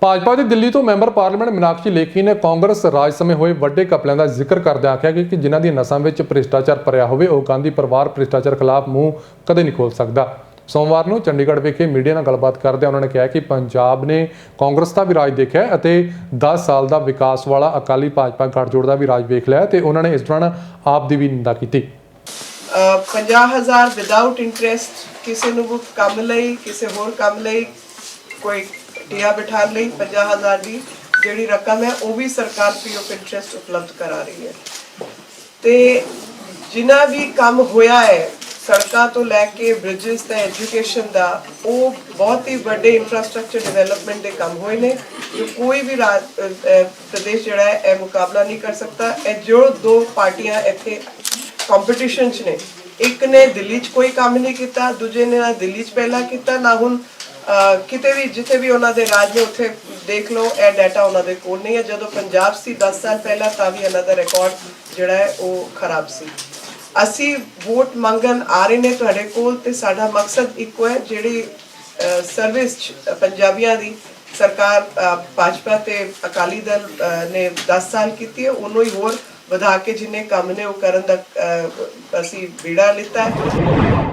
ਭਾਜਪਾ ਦੇ ਦਿੱਲੀ ਤੋਂ member parliament Meenakshi Lekhi ਨੇ ਕਾਂਗਰਸ ਰਾਜ ਸਮੇਂ ਹੋਏ ਵੱਡੇ ਘਪਲਿਆਂ ਦਾ ਜ਼ਿਕਰ ਕਰਦਿਆਂ ਆਖਿਆ ਕਿ ਜਿਨ੍ਹਾਂ ਦੀ ਨਸਾਂ ਵਿੱਚ ਭ੍ਰਿਸ਼ਟਾਚਾਰ ਭਰਿਆ ਹੋਵੇ, ਉਹ ਗਾਂਧੀ ਪਰਿਵਾਰ ਭ੍ਰਿਸ਼ਟਾਚਾਰ ਖਿਲਾਫ ਮੂੰਹ ਕਦੇ ਨਹੀਂ ਖੋਲ ਸਕਦਾ। ਸੋਮਵਾਰ ਨੂੰ ਚੰਡੀਗੜ੍ਹ ਵਿਖੇ ਮੀਡੀਆ ਨਾਲ ਗੱਲਬਾਤ ਕਰਦਿਆਂ ਉਹਨਾਂ ਨੇ ਕਿਹਾ ਕਿ ਪੰਜਾਬ ਨੇ ਕਾਂਗਰਸ ਦਾ ਵੀ ਰਾਜ ਦੇਖਿਆ ਅਤੇ 10 ਸਾਲ ਦਾ ਵਿਕਾਸ ਵਾਲਾ ਅਕਾਲੀ ਭਾਜਪਾ ਗੱਠਜੋੜ ਦਾ ਵੀ ਰਾਜ ਵੇਖ ਲਿਆ ਹੈ ਤੇ ਉਹਨਾਂ ਨੇ ਇਸ ਦੌਰਾਨ ਆਪ ਦੀ ਵੀ ਨਿੰਦਾ ਕੀਤੀ। 50000 ਵਿਦਆਊਟ ਇੰਟਰਸਟ ਕਿਸੇ ਨੂੰ ਕੰਮ ਲਈ, ਕਿਸੇ ਹੋਰ ਕੰਮ ਲਈ ਕੋਈ ਟਿਆ ਬਿਠਾਉਣ ਲਈ 50000 ਦੀ ਜਿਹੜੀ ਰਕਮ ਹੈ, ਉਹ ਵੀ ਸਰਕਾਰ ਫ੍ਰੀ ਆਫ ਇੰਟਰਸਟ ਉਪਲਬਧ ਕਰਾ ਰਹੀ ਹੈ। ਤੇ ਜਿੰਨਾ ਵੀ ਕੰਮ ਹੋਇਆ ਹੈ, ਸੜਕਾਂ ਤੋਂ ਲੈ ਕੇ ਬ੍ਰਿਜਸ ਤੇ ਐਜੂਕੇਸ਼ਨ ਦਾ, ਉਹ ਬਹੁਤ ਹੀ ਵੱਡੇ ਇਨਫਰਾਸਟ੍ਰਕਚਰ ਡਿਵੈਲਪਮੈਂਟ ਦੇ ਕੰਮ ਹੋਏ ਨੇ, ਜੋ ਕੋਈ ਵੀ ਪ੍ਰਦੇਸ਼ ਜਿਹੜਾ ਹੈ, ਇਹ ਮੁਕਾਬਲਾ ਨਹੀਂ ਕਰ ਸਕਦਾ। ਇਹ ਜੋ ਦੋ ਪਾਰਟੀਆਂ ਇੱਥੇ ਕੰਪੀਟੀਸ਼ਨ 'ਚ ਨੇ, ਇੱਕ ਨੇ ਦਿੱਲੀ 'ਚ ਕੋਈ ਕੰਮ ਨਹੀਂ ਕੀਤਾ, ਦੂਜੇ ਨੇ ਨਾ ਦਿੱਲੀ 'ਚ ਪਹਿਲਾਂ ਕੀਤਾ, ਨਾ ਹੁਣ ਕਿਤੇ ਵੀ, ਜਿੱਥੇ ਵੀ ਉਹਨਾਂ ਦੇ ਰਾਜ ਨੇ, ਉੱਥੇ ਦੇਖ ਲਓ, ਇਹ ਡਾਟਾ ਉਹਨਾਂ ਦੇ ਕੋਲ ਨਹੀਂ ਹੈ। ਜਦੋਂ ਪੰਜਾਬ ਸੀ 10 ਸਾਲ ਪਹਿਲਾਂ, ਤਾਂ ਵੀ ਇਹਨਾਂ ਦਾ ਰਿਕਾਰਡ ਜਿਹੜਾ ਹੈ, ਉਹ ਖਰਾਬ ਸੀ। ਅਸੀਂ ਵੋਟ ਮੰਗਣ ਆ ਰਹੇ ਨੇ ਤੁਹਾਡੇ ਕੋਲ ਤੇ ਸਾਡਾ ਮਕਸਦ ਇੱਕੋ ਹੈ, ਜਿਹੜੀ ਸਰਵਿਸ ਪੰਜਾਬੀਆਂ ਦੀ ਸਰਕਾਰ ਭਾਜਪਾ ਤੇ ਅਕਾਲੀ ਦਲ ਨੇ 10 ਸਾਲ ਕੀਤੀ ਹੈ, ਉਹਨੂੰ ਹੀ ਹੋਰ ਵਧਾ ਕੇ ਜਿੰਨੇ ਕੰਮ ਨੇ ਉਹ ਕਰਨ ਦਾ ਅਸੀਂ ਬੀੜਾ ਲਿੱਤਾ ਹੈ।